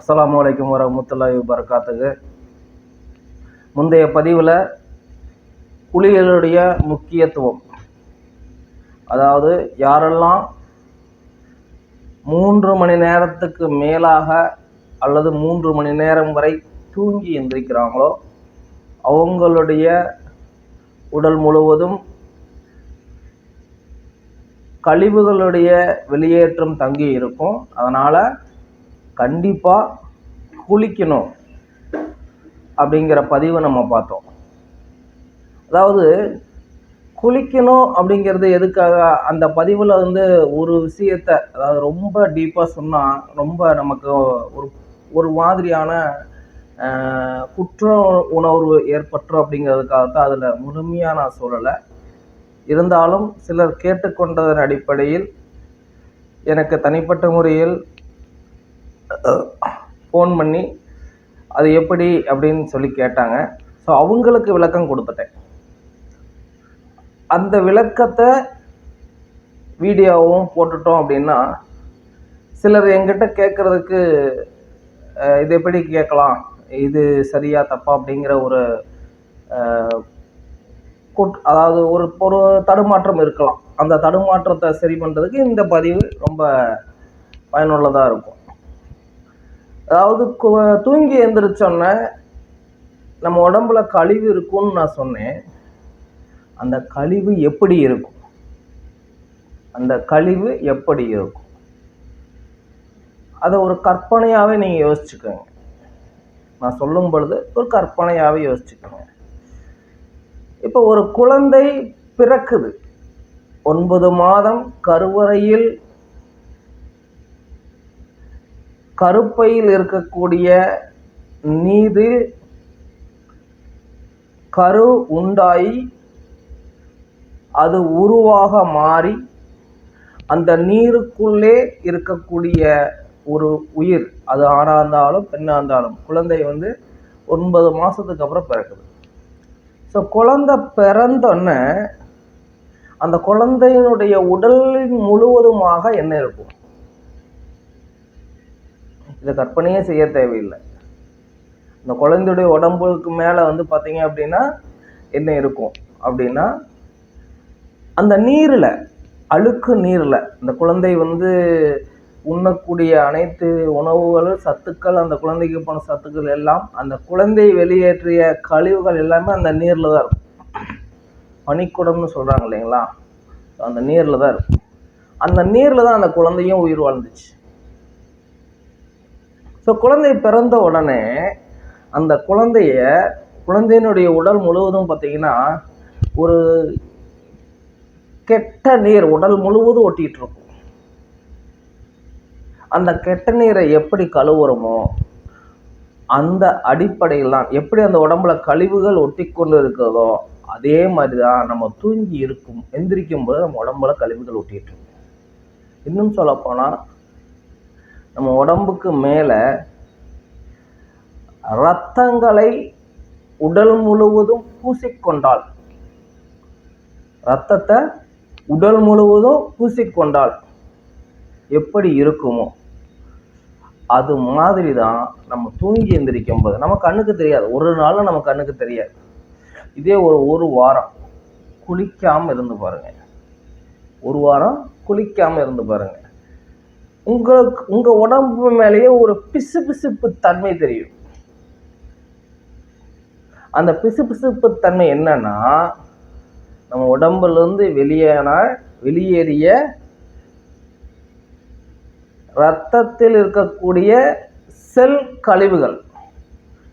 அஸ்ஸலாமு அலைக்கும் வரமத்துல்லாஹி வரகாத்துக்கு முந்தைய பதிவில் குளியலுடைய முக்கியத்துவம். அதாவது யாரெல்லாம் மூன்று மணி நேரத்துக்கு மேலாக அல்லது மூன்று மணி நேரம் வரை தூங்கி எந்திரிக்கிறாங்களோ அவங்களுடைய உடல் முழுவதும் கழிவுகளுடைய வெளியேற்றம் தங்கி இருக்கும் அதனால் கண்டிப்பாக குளிக்கணும் அப்படிங்கிற பதிவை நம்ம பார்த்தோம். அதாவது குளிக்கணும் அப்படிங்கிறது எதுக்காக? அந்த பதிவில் வந்து ஒரு விஷயத்தை அதாவது ரொம்ப டீப்பாக சொன்னால் ரொம்ப நமக்கு ஒரு ஒரு மாதிரியான குற்ற உணர்வு ஏற்பட்டுரும் அப்படிங்கிறதுக்காக தான் அதில் முழுமையாக நான் சொல்லலை. இருந்தாலும் சிலர் கேட்டுக்கொண்டதன் அடிப்படையில் எனக்கு தனிப்பட்ட முறையில் ஃபோன் பண்ணி அது எப்படி? அப்படின்னு சொல்லி கேட்டாங்க. ஸோ அவங்களுக்கு விளக்கம் கொடுத்துட்டேன். அந்த விளக்கத்தை வீடியோவும் போட்டுட்டோம் அப்படின்னா சிலர் எங்கிட்ட கேட்குறதுக்கு இது எப்படி கேட்கலாம்? இது சரியா தப்பா? அப்படிங்கிற ஒரு குட் அதாவது ஒரு ஒரு தடுமாற்றம் இருக்கலாம். அந்த தடுமாற்றத்தை சரி பண்ணுறதுக்கு இந்த பதிவு ரொம்ப பயனுள்ளதாக இருக்கும். அதாவது தூங்கி எந்திரிச்சோன்னே நம்ம உடம்புல கழிவு இருக்கும்னு நான் சொன்னேன். அந்த கழிவு எப்படி இருக்கும்? அந்த கழிவு எப்படி இருக்கும்? அதை ஒரு கற்பனையாகவே நீங்கள் யோசிச்சுக்கோங்க. நான் சொல்லும் பொழுது ஒரு கற்பனையாகவே யோசிச்சுக்கோங்க. இப்போ ஒரு குழந்தை பிறக்குது. ஒன்பது மாதம் கருவறையில் கருப்பையில் இருக்கக்கூடிய நீது கரு உண்டாகி அது உருவாக மாறி அந்த நீருக்குள்ளே இருக்கக்கூடிய ஒரு உயிர் அது ஆணாக இருந்தாலும் பெண்ணாக இருந்தாலும் குழந்தை வந்து ஒன்பது மாதத்துக்கு அப்புறம் பிறக்குது. ஸோ குழந்தை பிறந்தோன்னே அந்த குழந்தையினுடைய உடலின் முழுவதுமாக என்ன இருக்கும். இதை கற்பனையே செய்ய தேவையில்லை. இந்த குழந்தையுடைய உடம்புக்கு மேலே வந்து பார்த்தீங்க அப்படின்னா என்ன இருக்கும் அப்படின்னா அந்த நீரில் அழுக்கு நீரில் இந்த குழந்தை வந்து உண்ணக்கூடிய அனைத்து உணவுகள் சத்துக்கள் அந்த குழந்தைக்கு போன சத்துக்கள் எல்லாம் அந்த குழந்தை வெளியேற்றிய கழிவுகள் எல்லாமே அந்த நீரில் தான் இருக்கும். பனிக்குடம்னு சொல்கிறாங்க இல்லைங்களா? அந்த நீரில் தான் இருக்கும். அந்த நீரில் தான் அந்த குழந்தையும் உயிர் வாழ்ந்துச்சு. ஸோ குழந்தை பிறந்த உடனே அந்த குழந்தைய குழந்தையினுடைய உடல் முழுவதும் பார்த்தீங்கன்னா ஒரு கெட்ட நீர் உடல் முழுவதும் ஒட்டிகிட்டு இருக்கும். அந்த கெட்ட நீரை எப்படி கழுவுறோமோ அந்த அடிப்படையில் தான் எப்படி அந்த உடம்புல கழிவுகள் ஒட்டி கொண்டு இருக்கிறதோ அதே மாதிரி தான் நம்ம தூங்கி இருக்கும் எந்திரிக்கும் போது நம்ம உடம்புல கழிவுகள் ஒட்டிகிட்டு இருக்கும். இன்னும் சொல்லப்போனால் நம்ம உடம்புக்கு மேலே இரத்தங்களை உடல் முழுவதும் பூசிக்கொண்டால் இரத்தத்தை உடல் முழுவதும் பூசிக்கொண்டால் எப்படி இருக்குமோ அது மாதிரி தான் நம்ம தூங்கி எந்திரிக்கும் போது. நம்ம கண்ணுக்கு தெரியாது. ஒரு நாளும் நம்ம கண்ணுக்கு தெரியாது. இதே ஒரு ஒரு வாரம் குளிக்காமல் இருந்து பாருங்க. ஒரு வாரம் குளிக்காமல் இருந்து பாருங்க. உங்களுக்கு உங்க உடம்பு மேலேயே ஒரு பிசு பிசுப்பு தன்மை தெரியும். அந்த பிசு பிசுப்பு தன்மை என்னன்னா நம்ம உடம்புல இருந்து வெளியேன வெளியேறிய ரத்தத்தில் இருக்கக்கூடிய செல் கழிவுகள்.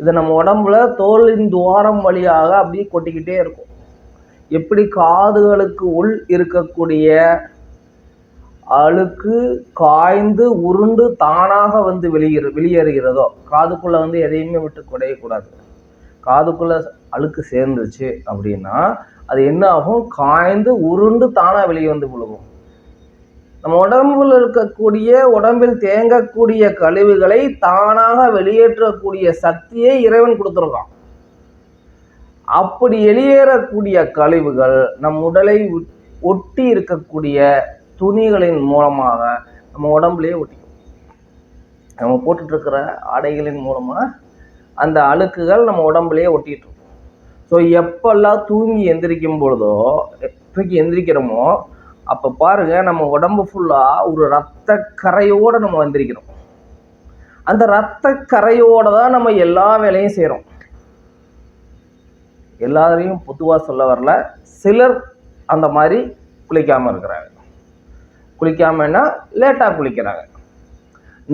இது நம்ம உடம்புல தோலின் துவாரம் வழியாக அப்படியே கொட்டிக்கிட்டே இருக்கும். எப்படி காதுகளுக்கு உள் இருக்கக்கூடிய அழுக்கு காய்ந்து உருண்டு தானாக வந்து வெளியேறு வெளியேறுகிறதோ? காதுக்குள்ளே வந்து எதையுமே விட்டு குடையக்கூடாது காதுக்குள்ளே அழுக்கு சேர்ந்துச்சு அப்படின்னா அது என்ன ஆகும் காய்ந்து உருண்டு தானாக வெளியே வந்து விழுகும். நம்ம உடம்புல இருக்கக்கூடிய உடம்பில் தேங்கக்கூடிய கழிவுகளை தானாக வெளியேற்றக்கூடிய சக்தியை இறைவன் கொடுத்துருக்கான். அப்படி வெளியேறக்கூடிய கழிவுகள் நம் உடலை ஒட்டி இருக்கக்கூடிய துணிகளின் மூலமாக நம்ம உடம்புலேயே ஒட்டிக்கும். நம்ம போட்டுட்ருக்கிற ஆடைகளின் மூலமாக அந்த அழுக்குகள் நம்ம உடம்புலேயே ஒட்டிட்டு இருக்கும் ஸோ எப்பெல்லாம் தூங்கி எந்திரிக்கும் பொழுதோ தூக்கி எந்திரிக்கிறோமோ அப்போ பாருங்க நம்ம உடம்பு ஃபுல்லாக ஒரு ரத்த கரையோடு நம்ம வந்திருக்கிறோம். அந்த ரத்த கரையோடு தான் நம்ம எல்லா வேலையும் செய்கிறோம் எல்லாரையும் பொதுவாக சொல்ல வரல சிலர் அந்த மாதிரி குளிக்காமல் இருக்கிறாங்க. குளிக்காமன்னா லேட்டாக குளிக்கிறாங்க.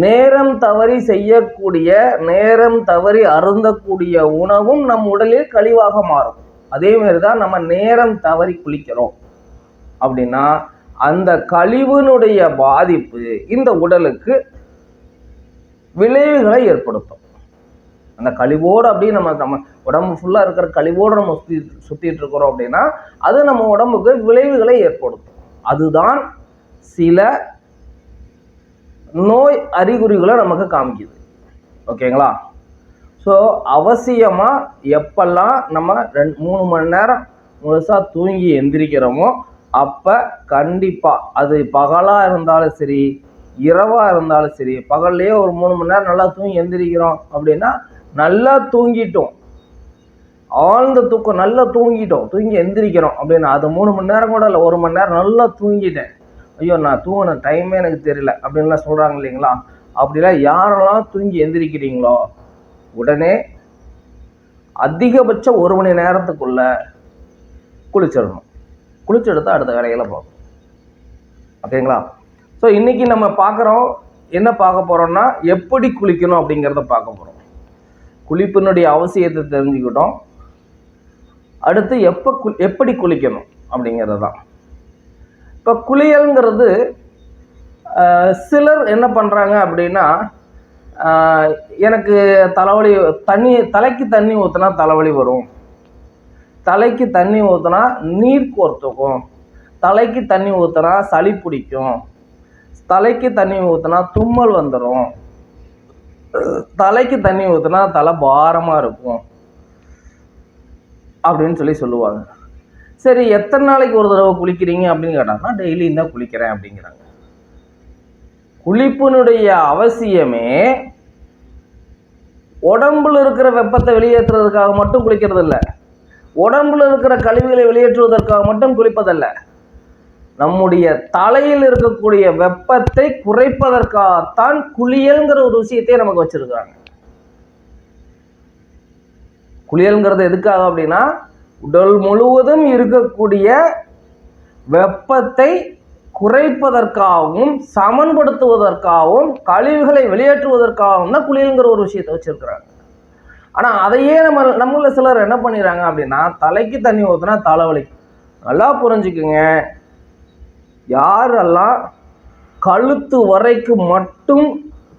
நேரம் தவறி செய்யக்கூடிய நேரம் தவறி அருந்தக்கூடிய உணவும் நம் உடலில் கழிவாக மாறும். அதே மாதிரி தான் நம்ம நேரம் தவறி குளிக்கிறோம். அப்படின்னா அந்த கழிவினுடைய பாதிப்பு இந்த உடலுக்கு விளைவுகளை ஏற்படுத்தும். அந்த கழிவோடு அப்படியே நம்ம நம்ம உடம்பு ஃபுல்லாக இருக்கிற கழிவோடு நம்ம சுற்றி சுற்றிட்டு இருக்கிறோம் அப்படின்னா அது நம்ம உடம்புக்கு விளைவுகளை ஏற்படுத்தும். அதுதான் சில நோய் அறிகுறிகளை நமக்கு காமிக்குது. ஓகேங்களா? ஸோ அவசியமாக எப்பெல்லாம் நம்ம ரெண்டு மூணு மணி நேரம் முழுசாக தூங்கி எந்திரிக்கிறோமோ அப்போ கண்டிப்பாக அது பகலாக இருந்தாலும் சரி இரவாக இருந்தாலும் சரி பகல்லையே ஒரு மூணு மணி நேரம் நல்லா தூங்கி எந்திரிக்கிறோம் அப்படின்னா நல்லா தூங்கிட்டோம். ஆழ்ந்த தூக்கம் நல்லா தூங்கிட்டோம். தூங்கி எந்திரிக்கிறோம் அப்படின்னு அது மூணு மணி நேரம் கூட இல்லை ஒரு மணி நேரம் நல்லா தூங்கிட்டேன். ஐயோ நான் தூங்கின டைமே எனக்கு தெரியல அப்படின்லாம் சொல்கிறாங்க இல்லைங்களா? அப்படிலாம் யாரெல்லாம் தூங்கி எந்திரிக்கிறீங்களோ உடனே அதிகபட்சம் ஒரு மணி நேரத்துக்குள்ள குளிச்சிடணும். குளிச்செடுத்து அடுத்த வேலைகளை பார்க்கணும். ஓகேங்களா? ஸோ இன்றைக்கி நம்ம பார்க்குறோம் என்ன பார்க்க போகிறோம்னா எப்படி குளிக்கணும் அப்படிங்கிறத பார்க்க போகிறோம் குளிப்பினுடைய அவசியத்தை தெரிஞ்சுக்கிட்டோம். அடுத்து எப்போ கு எப்படி குளிக்கணும் அப்படிங்கிறது தான் இப்போ குளியல்ங்கிறது சிலர் என்ன பண்ணுறாங்க அப்படின்னா எனக்கு தலைவலி தண்ணி தலைக்கு தண்ணி ஊற்றினா தலைவலி வரும். தலைக்கு தண்ணி ஊற்றினா நீர் கோர்த்துக்கும். தலைக்கு தண்ணி ஊற்றினா சளி பிடிக்கும். தலைக்கு தண்ணி ஊற்றினா தும்மல் வந்துடும் தலைக்கு தண்ணி ஊற்றினா தலை பாரமாக இருக்கும். அப்படின்னு சொல்லி சொல்லுவாங்க. சரி எத்தனை நாளைக்கு ஒரு தடவை குளிக்கிறீங்க அப்படின்னு கேட்டாங்கன்னா டெய்லியும் தான் குளிக்கிறேன் அப்படிங்கிறாங்க. குளிப்பினுடைய அவசியமே உடம்புல இருக்கிற வெப்பத்தை வெளியேற்றுறதுக்காக மட்டும் குளிக்கிறது இல்லை உடம்புல இருக்கிற கழிவுகளை வெளியேற்றுவதற்காக மட்டும் குளிப்பதல்ல. நம்முடைய தலையில் இருக்கக்கூடிய வெப்பத்தை குறைப்பதற்காகத்தான் குளியல்ங்கிற ஒரு விஷயத்தையே நமக்கு வச்சிருக்காங்க குளியல்ங்கிறது எதுக்காக அப்படின்னா உடல் முழுவதும் இருக்கக்கூடிய வெப்பத்தை குறைப்பதற்காகவும் சமன்படுத்துவதற்காகவும் கழிவுகளை வெளியேற்றுவதற்காகவும் தான் குளிர்ங்கிற ஒரு விஷயத்தை வச்சிருக்கிறாங்க. ஆனால் அதையே நம்ம நம்மள சிலர் என்ன பண்ணிடுறாங்க அப்படின்னா தலைக்கு தண்ணி ஊற்றுனா தலைவலி நல்லா புரிஞ்சுக்குங்க. யாரெல்லாம் கழுத்து வரைக்கும் மட்டும்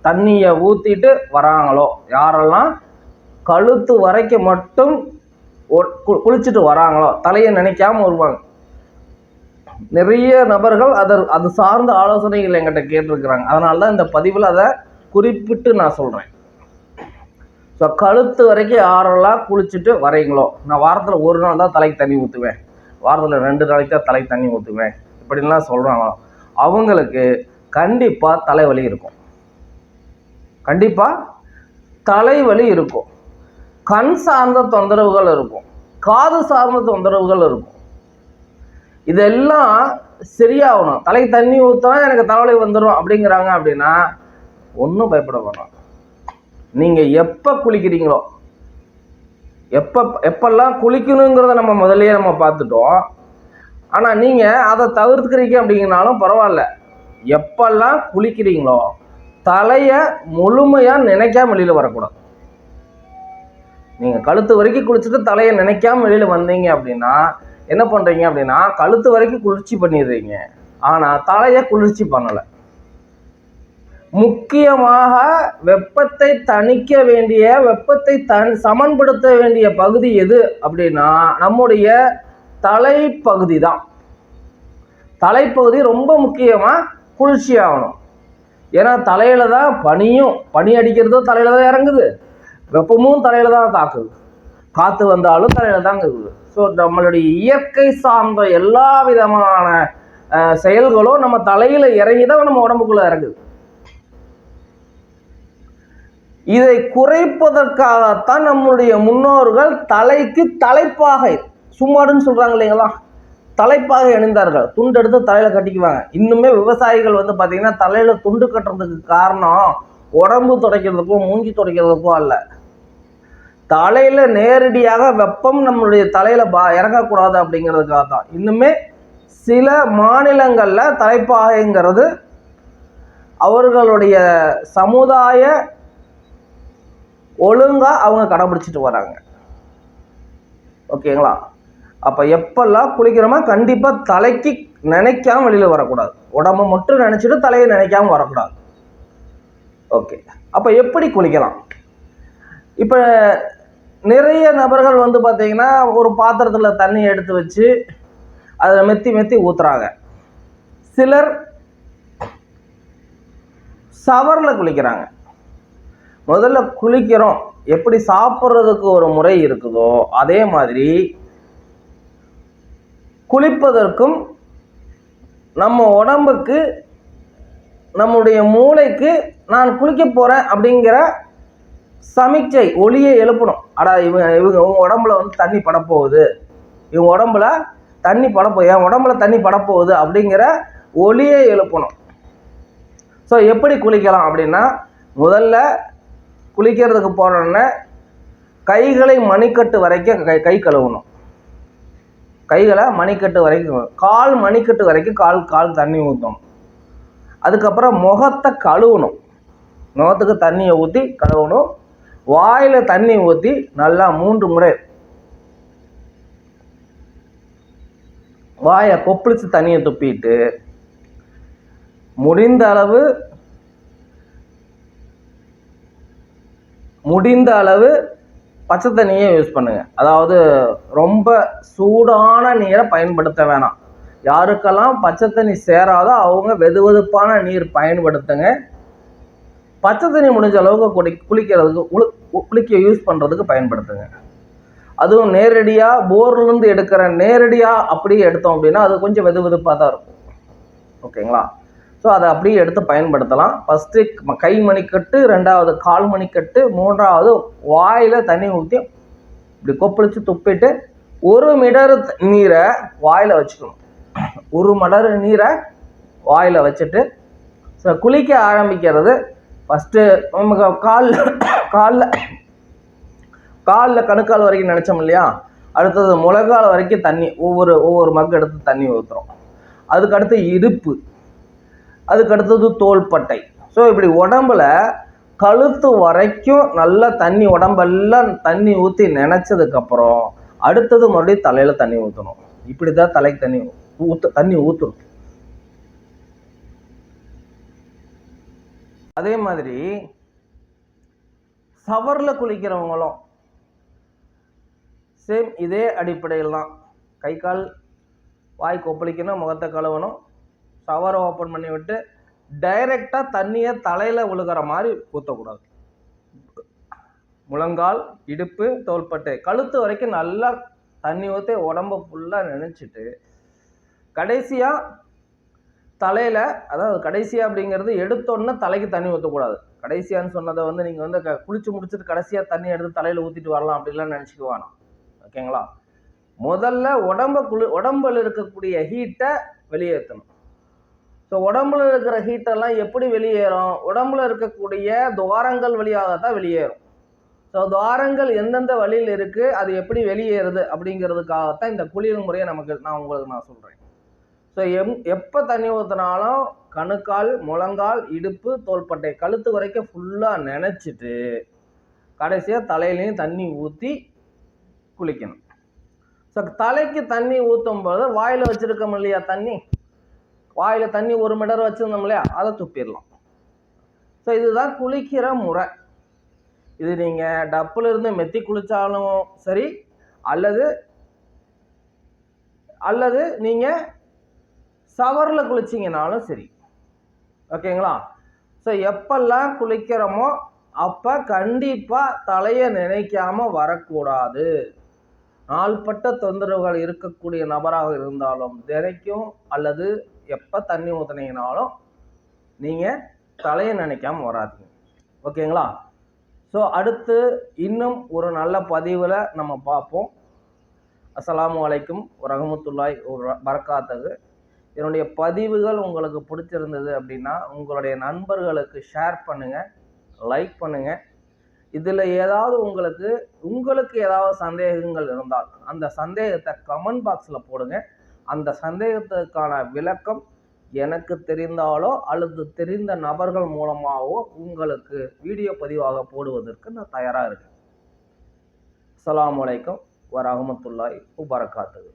தண்ணியை ஊற்றிட்டு வராங்களோ யாரெல்லாம் கழுத்து வரைக்கும் மட்டும் குளிச்சுட்டு வராங்களோ தலையை நினைக்காம வருவாங்க. நிறைய நபர்கள் அதை அது சார்ந்த ஆலோசனைகள் என்கிட்ட கேட்டிருக்கிறாங்க. அதனால தான் இந்த பதிவில் அதை குறிப்பிட்டு நான் சொல்கிறேன் ஸோ கழுத்து வரைக்கும் யாரெல்லாம் குளிச்சுட்டு வரைங்களோ நான் வாரத்தில் ஒரு நாள் தான் தலைக்கு தண்ணி ஊற்றுவேன் வாரத்தில் ரெண்டு நாளைக்கு தான் தலைக்கு தண்ணி ஊற்றுவேன் இப்படின்லாம் சொல்கிறாங்களோ அவங்களுக்கு கண்டிப்பாக தலைவலி இருக்கும். கண்டிப்பாக தலைவலி இருக்கும். கண் சார்ந்த தொந்தரவுகள் இருக்கும். காது சார்ந்த தொந்தரவுகள் இருக்கும். இதெல்லாம் சரியாகணும். தலை தண்ணி ஊற்றினா எனக்கு தலைவலி வந்துடும் அப்படிங்கிறாங்க அப்படின்னா ஒன்றும் பயப்பட வேணாம். நீங்கள் எப்போ குளிக்கிறீங்களோ எப்போ எப்பெல்லாம் குளிக்கணுங்கிறத நம்ம முதல்லயே நம்ம பார்த்துட்டோம். ஆனால் நீங்கள் அதை தவிர்த்துக்கிறீங்க அப்படிங்கனாலும் பரவாயில்ல. எப்பெல்லாம் குளிக்கிறீங்களோ தலையை முழுமையாக நினைக்காம வெளியில் வரக்கூடாது. நீங்கள் கழுத்து வரைக்கும் குளிச்சுட்டு தலையை நினைக்காம வெளியில் வந்தீங்க அப்படின்னா என்ன பண்ணுறீங்க அப்படின்னா கழுத்து வரைக்கும் குளிர்ச்சி பண்ணிடுறீங்க. ஆனால் தலையை குளிர்ச்சி பண்ணலை. முக்கியமாக வெப்பத்தை தணிக்க வேண்டிய வெப்பத்தை தன் சமன்படுத்த வேண்டிய பகுதி எது அப்படின்னா நம்முடைய தலைப்பகுதி தான். தலைப்பகுதி ரொம்ப முக்கியமாக குளிர்ச்சி ஆகணும் ஏன்னா தலையில் தான் பனியும் பனி அடிக்கிறதோ தலையில் தான் இறங்குது. வெப்பமும் தலையில தான் தாக்குது. காற்று வந்தாலும் தலையில தான் இருக்குது. ஸோ நம்மளுடைய இயற்கை சார்ந்த எல்லா விதமான செயல்களும் நம்ம தலையில இறங்கி தான் நம்ம உடம்புக்குள்ள இறங்குது. இதை குறைப்பதற்காகத்தான் நம்முடைய முன்னோர்கள் தலைக்கு தலைப்பாகை சும்மாடுன்னு சொல்றாங்க இல்லைங்களா? தலைப்பாக அணிந்தார்கள். துண்டு எடுத்து தலையில கட்டிக்குவாங்க. இன்னுமே விவசாயிகள் வந்து பார்த்திங்கன்னா தலையில துண்டு கட்டுறதுக்கு காரணம் உடம்பு துடைக்கிறதுக்கும் மூஞ்சி துடைக்கிறதுக்கும் அல்ல. தலையில் நேரடியாக வெப்பம் நம்மளுடைய தலையில் பா இறங்கக்கூடாது அப்படிங்கிறதுக்காக தான். இன்னுமே சில மாநிலங்களில் தலைப்பாகைங்கிறது அவர்களுடைய சமுதாய ஒழுங்காக அவங்க கடைபிடிச்சிட்டு வராங்க. ஓகேங்களா? அப்போ எப்பெல்லாம் குளிக்கிறோமோ கண்டிப்பாக தலைக்கு நினைக்காம வெளியில் வரக்கூடாது. உடம்ப மட்டும் நினச்சிட்டு தலையை நினைக்காம வரக்கூடாது. ஓகே. அப்போ எப்படி குளிக்கலாம்? இப்போ நிறைய நபர்கள் வந்து பார்த்திங்கன்னா ஒரு பாத்திரத்தில் தண்ணி எடுத்து வச்சு அதில் மெத்தி மெத்தி ஊற்றுறாங்க சிலர் சவரில் குளிக்கிறாங்க. முதல்ல குளிக்கிறோம். எப்படி சாப்பிட்றதுக்கு ஒரு முறை இருக்குதோ அதே மாதிரி குளிப்பதற்கும் நம்ம உடம்புக்கு நம்முடைய மூளைக்கு நான் குளிக்க போகிறேன் அப்படிங்கிற சமிக்சை ஒளியை எழுப்பணும். அடா இவங்க இவங்க உங்க உடம்புல வந்து தண்ணி படப்போகுது. இவங்க உடம்புல தண்ணி படப்போ என் உடம்புல தண்ணி படப்போகுது அப்படிங்கிற ஒளியை எழுப்பணும். ஸோ எப்படி குளிக்கலாம் அப்படின்னா முதல்ல குளிக்கிறதுக்கு போனோடனே கைகளை மணிக்கட்டு வரைக்கும் கை கை கழுவணும். கைகளை மணிக்கட்டு வரைக்கும் கால் மணிக்கட்டு வரைக்கும் கால் கால் தண்ணி ஊற்றணும் அதுக்கப்புறம் முகத்தை கழுவணும். முகத்துக்கு தண்ணியை ஊற்றி கழுவணும். வாயில் தண்ணி ஊற்றி நல்லா மூன்று முறை வாயை கொப்பளித்து தண்ணியை துப்பிட்டு முடிந்த அளவு முடிந்த அளவு பச்சை தண்ணியே யூஸ் பண்ணுங்க. அதாவது ரொம்ப சூடான நீரை பயன்படுத்த வேணாம். யாருக்கெல்லாம் பச்சை தண்ணி சேராதோ அவங்க வெதுவெதுப்பான நீர் பயன்படுத்துங்க. பச்சை தண்ணி முடிஞ்ச அளவுக்கு குடி குளிக்கிறதுக்கு உளு குளிக்க யூஸ் பண்ணுறதுக்கு பயன்படுத்துங்க. அதுவும் நேரடியாக போர்லேருந்து எடுக்கிற நேரடியாக அப்படியே எடுத்தோம் அப்படின்னா அது கொஞ்சம் வெது வெதுப்பாக தான் இருக்கும். ஓகேங்களா? ஸோ அதை அப்படியே எடுத்து பயன்படுத்தலாம். ஃபஸ்ட்டு கை மணிக்கட்டு ரெண்டாவது கால் மணிக்கட்டு மூன்றாவது வாயில் தண்ணி ஊற்றி இப்படி கொப்பளிச்சு துப்பிட்டு ஒரு மிடர் நீரை வாயில் வச்சுக்கணும். ஒரு மடர் நீரை வாயில் வச்சுட்டு ஸோ குளிக்க ஆரம்பிக்கிறது ஃபஸ்ட்டு நமக்கு காலில் காலில் காலில் கணுக்கால் வரைக்கும் நினச்சோம் இல்லையா? அடுத்தது முழங்கால் வரைக்கும் தண்ணி ஒவ்வொரு ஒவ்வொரு மக் எடுத்து தண்ணி ஊற்றுறோம் அதுக்கடுத்து இடுப்பு. அதுக்கு அடுத்தது தோள்பட்டை. ஸோ இப்படி உடம்புல கழுத்து வரைக்கும் நல்லா தண்ணி உடம்பெல்லாம் தண்ணி ஊற்றி நினச்சதுக்கப்புறம் அடுத்தது மறுபடியும் தலையில் தண்ணி ஊற்றணும் இப்படி தான் தலைக்கு தண்ணி ஊற்ற தண்ணி ஊற்றணும் அதே மாதிரி சவரில் குளிக்கிறவங்களும் சேம் இதே அடிப்படையில் தான் கை கால் வாய் கொப்பளிக்கணும் முகத்தை கழுவணும். ஷவரை ஓப்பன் பண்ணி விட்டு டைரெக்டாக தண்ணியை தலையில் விழுகிற மாதிரி ஊற்றக்கூடாது முழங்கால் இடுப்பு தோள்பட்டை கழுத்து வரைக்கும் நல்லா தண்ணி ஊற்றி உடம்ப ஃபுல்லாக நினச்சிட்டு கடைசியாக தலையில் அதாவது கடைசியாக அப்படிங்கிறது எடுத்தோன்னே தலைக்கு தண்ணி ஊற்றக்கூடாது கடைசியான்னு சொன்னதை வந்து நீங்கள் வந்து க குளிச்சு முடிச்சுட்டு கடைசியாக தண்ணி எடுத்து தலையில் ஊற்றிட்டு வரலாம் அப்படிலாம் நினச்சிக்க வேணாம். ஓகேங்களா முதல்ல உடம்ப குளி உடம்பில் இருக்கக்கூடிய ஹீட்டை வெளியேற்றணும். ஸோ உடம்புல இருக்கிற ஹீட்டெல்லாம் எப்படி வெளியேறும்? உடம்புல இருக்கக்கூடிய துவாரங்கள் வழியாக தான் வெளியேறும். ஸோ துவாரங்கள் எந்தெந்த வழியில் இருக்குது அது எப்படி வெளியேறுது? அப்படிங்கிறதுக்காகத்தான் இந்த குளியல் முறையை நமக்கு நான் உங்களுக்கு நான் சொல்கிறேன் ஸோ எம் எப்போ தண்ணி ஊற்றினாலும் கணுக்கால் முழங்கால் இடுப்பு தோள்பட்டை கழுத்து வரைக்கும் ஃபுல்லாக நினச்சிட்டு கடைசியாக தலையிலையும் தண்ணி ஊற்றி குளிக்கணும். ஸோ தலைக்கு தண்ணி ஊற்றும் போது வாயில் வச்சுருக்கோம் இல்லையா தண்ணி? வாயில் தண்ணி ஒரு மிடர் வச்சுருந்தோம் இல்லையா? அதை துப்பிடலாம். ஸோ இதுதான் குளிக்கிற முறை. இது நீங்கள் டப்பில் இருந்து மெத்தி குளித்தாலும் சரி அல்லது அல்லது நீங்கள் ஷவரில் குளிச்சிங்கனாலும் சரி. ஓகேங்களா? ஸோ எப்பெல்லாம் குளிக்கிறோமோ அப்போ கண்டிப்பாக தலையை நினைக்காம வரக்கூடாது. நாள்பட்ட தொந்தரவுகள் இருக்கக்கூடிய நபராக இருந்தாலும் தினைக்கும் அல்லது எப்போ தண்ணி ஊற்றுனீங்கனாலும் நீங்கள் தலையை நினைக்காம வராதீங்க. ஓகேங்களா? ஸோ அடுத்து இன்னும் ஒரு நல்ல பதிவில் நம்ம பார்ப்போம். அஸ்ஸலாமு அலைக்கும் வரஹமத்துல்லாய் ஒரு பரக்காத்தது என்னுடைய பதிவுகள் உங்களுக்கு பிடிச்சிருந்தது அப்படின்னா உங்களுடைய நண்பர்களுக்கு ஷேர் பண்ணுங்கள் லைக் பண்ணுங்கள் இதில் ஏதாவது உங்களுக்கு உங்களுக்கு ஏதாவது சந்தேகங்கள் இருந்தால் அந்த சந்தேகத்தை கமெண்ட் பாக்ஸில் போடுங்க. அந்த சந்தேகத்துக்கான விளக்கம் எனக்கு தெரிந்தாலோ அல்லது தெரிந்த நபர்கள் மூலமாகவோ உங்களுக்கு வீடியோ பதிவாக போடுவதற்கு நான் தயாராக இருக்கேன். அலாம் வலைக்கம் வரமத்துல்லாய் வபரகாத்துஹு.